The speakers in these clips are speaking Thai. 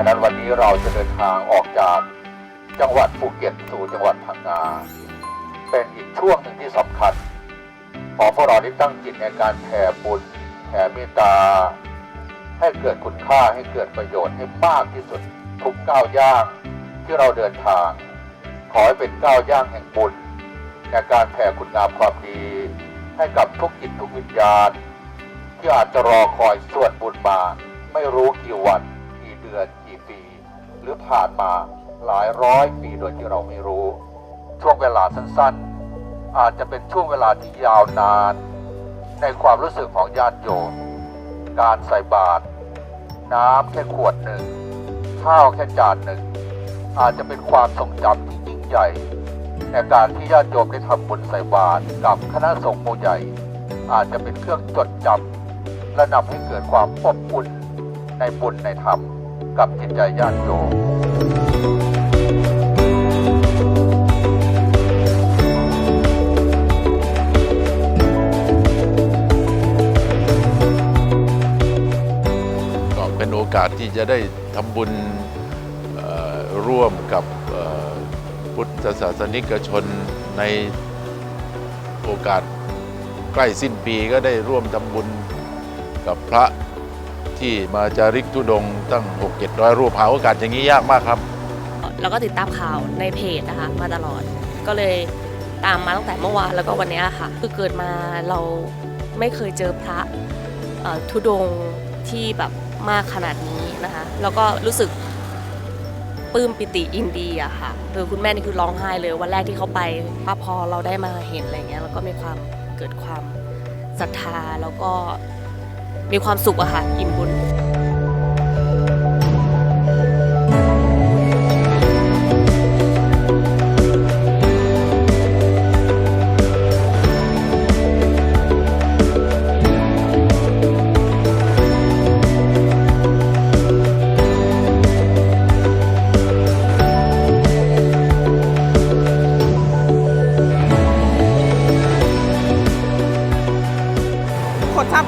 ะนั้นวันนี้เราจะเดินทางออกจากจังหวัดภูเก็ตสู่จังหวัดพังงา เป็นอีกช่วงหนึ่งที่สำคัญ ขอพวกเราได้ตั้งจิตในการแผ่บุญแผ่เมตตา ให้เกิดคุณค่าให้เกิดประโยชน์ให้มากที่สุดทุกก้าวย่างที่เราเดินทาง ขอให้เป็นก้าวย่างแห่งบุญในการแผ่คุณงามความดี ให้กับทุกจิตทุกวิญญาณ ที่อาจจะรอคอยส่วนบุญมา ไม่รู้กี่วันกี่เดือน หรือผ่านมาหลายร้อยปีโดยที่เราไม่รู้ ช่วงเวลาสั้นๆ อาจจะเป็นช่วงเวลาที่ยาวนาน ในความรู้สึกของญาติโยมการใส่บาตรน้ำแค่ขวดหนึ่งข้าวแค่จานหนึ่ง อาจจะเป็นความทรงจำที่ยิ่งใหญ่ในการที่ญาติโยมได้ทำบุญใส่บาตรกับคณะสงฆ์หมู่ใหญ่ อาจจะเป็นเครื่องจดจำและนำให้เกิดความอบอุ่นในบุญในธรรม กับจิตใจญาติโยมก็เป็นโอกาสที่จะได้ทำบุญร่วมกับพุทธศาสนิกชนในโอกาสใกล้สิ้นปีก็ได้ร่วมทำบุญกับพระ ที่มาจาริกทุดงตั้ง 6 7 0 0 รูปหาโอกาสอย่างนี้ยากมากครับ แล้วก็ติดตามข่าวในเพจนะคะมาตลอด ก็เลยตามมาตั้งแต่เมื่อวานแล้วก็วันนี้ค่ะ คือเกิดมาเราไม่เคยเจอพระเอ่อธุดงที่แบบมากขนาดนี้นะคะ แล้วก็รู้สึกปลื้มปิติอินดีอะค่ะคือคุณแม่นี่คือร้องไห้เลยวันแรกที่เขาไปป้าพอเราได้มาเห็นอะไรเงี้ยแล้วก็มีความเกิดความศรัทธาแล้วก็ มีความสุขอะค่ะ อิ่มบุญ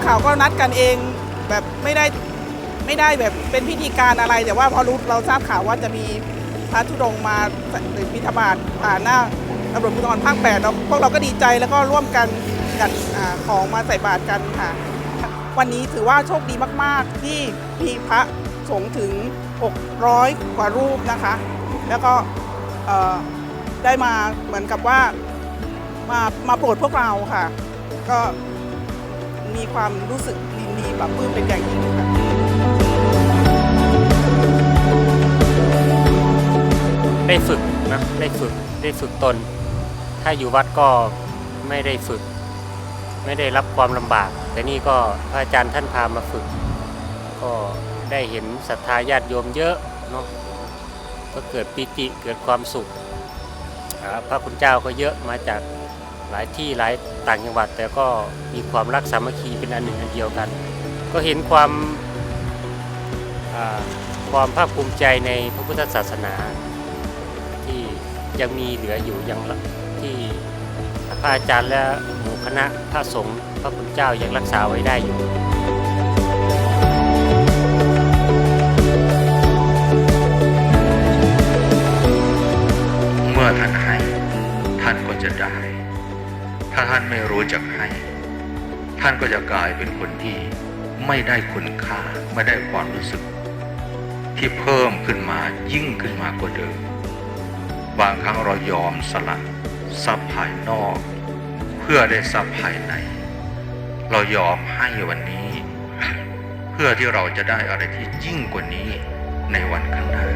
ข่าวก็นัดกันเองแบบไม่ได้ไม่ได้แบบเป็นพิธีการอะไร แต่ว่าพอรู้เราทราบข่าวว่าจะมีพระธุดงค์มาหรือพิธบาตผ่านหน้าตำรวจภูธรภาคแปดเราพวกเราก็ดีใจแล้วก็ร่วมกันจัดของมาใส่บาตรกันค่ะ วันนี้ถือว่าโชคดีมาก ๆ ที่มีพระสงฆ์ถึง 600 กว่ารูปนะคะ แล้วก็ได้มาเหมือนกับว่ามามาโปรดพวกเราค่ะ ก็ มีความรู้สึกยินดีแบบปลื้มเป็นอย่างยิ่งค่ะได้ฝึกนะได้ฝึกได้ฝึกตน ถ้าอยู่วัดก็ไม่ได้ฝึก ไม่ได้รับความลำบาก แต่นี่ก็พระอาจารย์ท่านพามาฝึก ก็ได้เห็นศรัทธาญาติโยมเยอะเนาะก็เกิดปิติเกิดความสุขพระคุณเจ้าก็เยอะมาจาก หลายที่หลายต่างจังหวัด แต่ก็มีความรักสามัคคีเป็นอันหนึ่งอันเดียวกัน ก็เห็นความความภาคภูมิใจในพระพุทธศาสนา ที่ยังมีเหลืออยู่ยังที่พระอาจารย์และหมู่คณะพระสงฆ์พระคุณเจ้ายังรักษาไว้ได้อยู่ ถ้าท่านไม่รู้จักให้ ท่านก็จะกลายเป็นคนที่ไม่ได้คุณค่าไม่ได้ความรู้สึก ที่เพิ่มขึ้นมายิ่งขึ้นมากว่าเดิม บางครั้งเรายอมสละทรัพย์ภายนอก เพื่อได้ทรัพย์ภายใน เรายอมให้วันนี้ เพื่อที่เราจะได้อะไรที่ยิ่งกว่านี้ในวันข้างหน้า